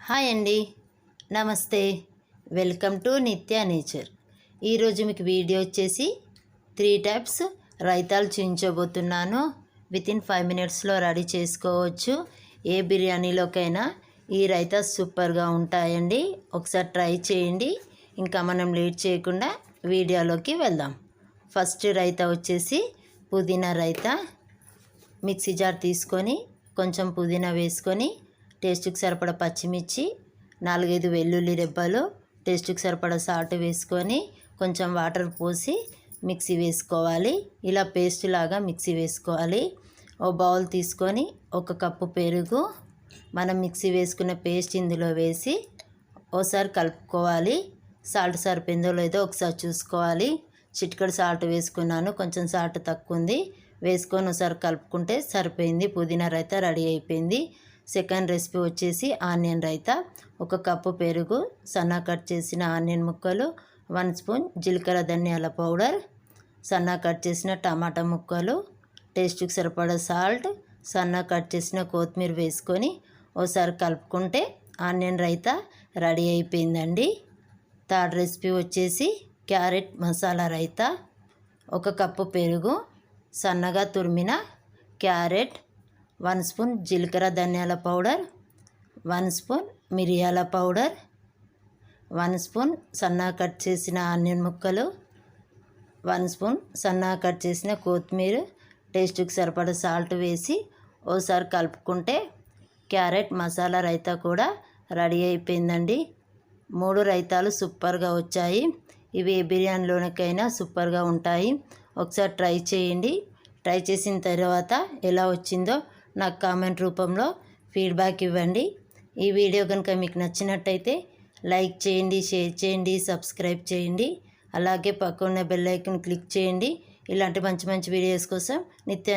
Hi అండి. నమస్తే. Welcome to Nitya nature. ఈరోజు మీకు వీడియో వచ్చేసి త్రీ టైప్స్ రైతాలు చూపించబోతున్నాను విత్ ఇన్ ఫైవ్ మినిట్స్లో రెడీ చేసుకోవచ్చు. ఏ బిర్యానీలోకైనా ఈ రైతా సూపర్గా ఉంటాయండి. ఒకసారి ట్రై చేయండి. ఇంకా మనం లేట్ చేయకుండా వీడియోలోకి వెళ్దాం. ఫస్ట్ రైతా వచ్చేసి పుదీనా రైతా. మిక్సీ జార్ తీసుకొని కొంచెం పుదీనా వేసుకొని టేస్ట్కి సరిపడ పచ్చిమిర్చి నాలుగైదు వెల్లుల్లి రెబ్బలు టేస్ట్కి సరిపడ సాల్ట్ వేసుకొని కొంచెం వాటర్ పోసి మిక్సీ వేసుకోవాలి. ఇలా పేస్ట్ లాగా మిక్సీ వేసుకోవాలి. ఓ బౌల్ తీసుకొని ఒక కప్పు పెరుగు మనం మిక్సీ వేసుకున్న పేస్ట్ ఇందులో వేసి ఓసారి కలుపుకోవాలి. సాల్ట్ సరిపోయిందో లేదో ఒకసారి చూసుకోవాలి. చిటికడు సాల్ట్ వేసుకున్నాను కొంచెం సాల్ట్ తక్కువ ఉంది వేసుకొని ఒకసారి కలుపుకుంటే సరిపోయింది. పుదీనా రైతా రెడీ అయిపోయింది. సెకండ్ రెసిపీ వచ్చేసి ఆనియన్ రైతా. ఒక కప్పు పెరుగు సన్నా కట్ చేసిన ఆనియన్ ముక్కలు వన్ స్పూన్ జీలకర్ర ధనియాల పౌడర్ సన్నా కట్ చేసిన టమాటా ముక్కలు టేస్ట్కి సరిపడా సాల్ట్ సన్నా కట్ చేసిన కొత్తిమీర వేసుకొని ఒకసారి కలుపుకుంటే ఆనియన్ రైతా రెడీ అయిపోయిందండి. థర్డ్ రెసిపీ వచ్చేసి క్యారెట్ మసాలా రైతా. ఒక కప్పు పెరుగు సన్నగా తురిమిన క్యారెట్ వన్ స్పూన్ జీలకర్ర ధనియాల పౌడర్ వన్ స్పూన్ మిరియాల పౌడర్ వన్ స్పూన్ సన్నా కట్ చేసిన ఆనియన్ ముక్కలు వన్ స్పూన్ సన్నా కట్ చేసిన కొత్తిమీర టేస్ట్కి సరిపడ సాల్ట్ వేసి ఓసారి కలుపుకుంటే క్యారెట్ మసాలా రైతా కూడా రెడీ అయిపోయిందండి. మూడు రైతాలు సూపర్గా వచ్చాయి. ఇవి ఏ బిర్యానీలోనికైనా సూపర్గా ఉంటాయి. ఒకసారి ట్రై చేయండి. ట్రై చేసిన తర్వాత ఎలా వచ్చిందో నాకు కామెంట్ రూపంలో ఫీడ్బ్యాక్ ఇవ్వండి. ఈ వీడియో కనుక మీకు నచ్చినట్టయితే లైక్ చేయండి షేర్ చేయండి సబ్స్క్రైబ్ చేయండి. అలాగే పక్కన బెల్ ఐకన్ క్లిక్ చేయండి. ఇలాంటి మంచి మంచి వీడియోస్ కోసం నిత్య